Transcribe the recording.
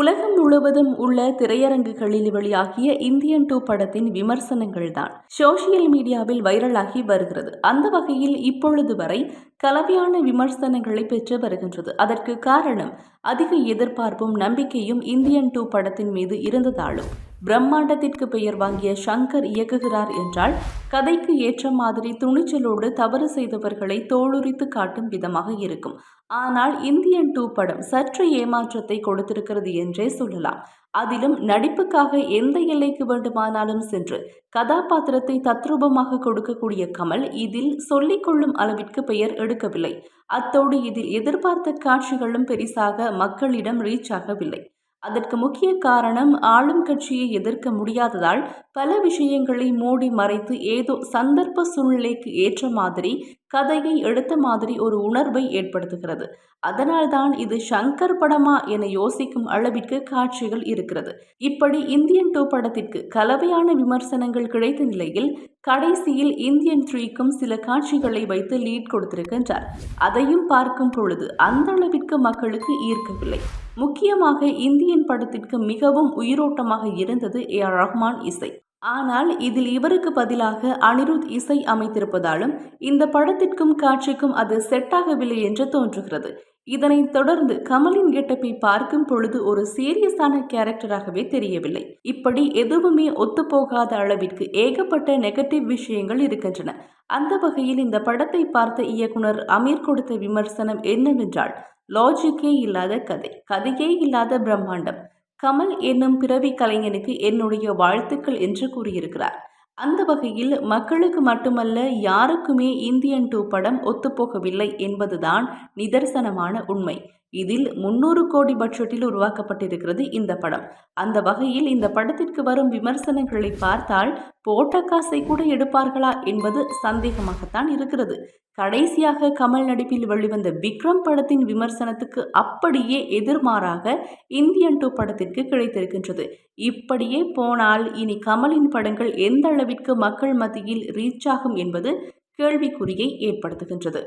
உலகம் முழுவதும் உள்ள திரையரங்குகளில் வெளியாகிய இந்தியன் டூ படத்தின் விமர்சனங்கள் தான் சோசியல் மீடியாவில் வைரலாகி வருகிறது. அந்த வகையில் இப்பொழுது வரை கலவையான விமர்சனங்களை பெற்று வருகின்றது. அதற்கு காரணம் அதிக எதிர்பார்ப்பும் நம்பிக்கையும் இந்தியன் டூ படத்தின் மீது இருந்ததாலும். பிரம்மாண்டத்திற்கு பெயர் வாங்கிய ஷங்கர் இயக்குகிறார் என்றால் கதைக்கு ஏற்ற மாதிரி துணிச்சலோடு தவறு செய்தவர்களை தோளுரித்து காட்டும் விதமாக இருக்கும். ஆனால் இந்தியன் டூ படம் சற்று ஏமாற்றத்தை கொடுத்திருக்கிறது என்றே சொல்லலாம். அதிலும் நடிப்புக்காக எந்த எல்லைக்கு வேண்டுமானாலும் சென்று கதாபாத்திரத்தை தத்ரூபமாக கொடுக்கக்கூடிய கமல் இதில் சொல்லிக்கொள்ளும் அளவிற்கு பெயர் எடுக்கவில்லை. அத்தோடு இதில் எதிர்பார்த்த காட்சிகளும் பெரிசாக மக்களிடம் ரீச் ஆகவில்லை. அதற்கு முக்கிய காரணம் ஆளும் கட்சியை எதிர்க்க முடியாததால் பல விஷயங்களை மூடி மறைத்து ஏதோ சந்தர்ப்ப சூழ்நிலைக்கு ஏற்ற மாதிரி கதையை எடுத்த மாதிரி ஒரு உணர்வை ஏற்படுத்துகிறது. அதனால்தான் இது ஷங்கர் படமா என யோசிக்கும் அளவிற்கு காட்சிகள் இருக்கிறது. இப்படி இந்தியன் டூ படத்திற்கு கலவையான விமர்சனங்கள் கிடைத்த நிலையில் கடைசியில் இந்தியன் த்ரீக்கும் சில காட்சிகளை வைத்து லீட் கொடுத்திருக்கின்றார். அதையும் பார்க்கும் பொழுது அந்த அளவிற்கு மக்களுக்கு ஈர்க்கவில்லை. முக்கியமாக இந்தியன் படத்திற்கு மிகவும் உயிரோட்டமாக இருந்தது ஏ ஆர் ரஹ்மான் இசை. ஆனால் இதில் இவருக்கு பதிலாக அனிருத் இசை அமைத்திருப்பதாலும் இந்த படத்திற்கும் காட்சிக்கும் அது செட்டாகவில்லை என்று தோன்றுகிறது. இதனைத் தொடர்ந்து கமலின் கெட்டப்பை பார்க்கும் பொழுது ஒரு சீரியஸான கேரக்டராகவே தெரியவில்லை. இப்படி எதுவுமே ஒத்துப்போகாத அளவிற்கு ஏகப்பட்ட நெகட்டிவ் விஷயங்கள் இருக்கின்றன. அந்த வகையில் இந்த படத்தை பார்த்த இயக்குனர் அமீர் கொடுத்த விமர்சனம் என்னவென்றால் லாஜிக்கே இல்லாத கதை. கதையே இல்லாத பிரம்மாண்டம். கமல் என்னும் பிறவி கலைஞனுக்கு என்னுடைய வாழ்த்துக்கள் என்று கூறியிருக்கிறார். அந்த வகையில் மக்களுக்கு மட்டுமல்ல யாருக்குமே இந்தியன் டூ படம் ஒத்துப்போகவில்லை என்பதுதான் நிதர்சனமான உண்மை. இதில் முன்னூறு கோடி பட்ஜெட்டில் உருவாக்கப்பட்டிருக்கிறது இந்த படம். அந்த வகையில் இந்த படத்திற்கு வரும் விமர்சனங்களை பார்த்தால் போட்ட காசை கூட எடுப்பார்களா என்பது சந்தேகமாகத்தான் இருக்கிறது. கடைசியாக கமல் நடிப்பில் வெளிவந்த விக்ரம் படத்தின் விமர்சனத்துக்கு அப்படியே எதிர்மாறாக இந்தியன் டூ படத்திற்கு கிடைத்திருக்கின்றது. இப்படியே போனால் இனி கமலின் படங்கள் எந்த அளவிற்கு மக்கள் மத்தியில் ரீச் ஆகும் என்பது கேள்விக்குறியை ஏற்படுத்துகின்றது.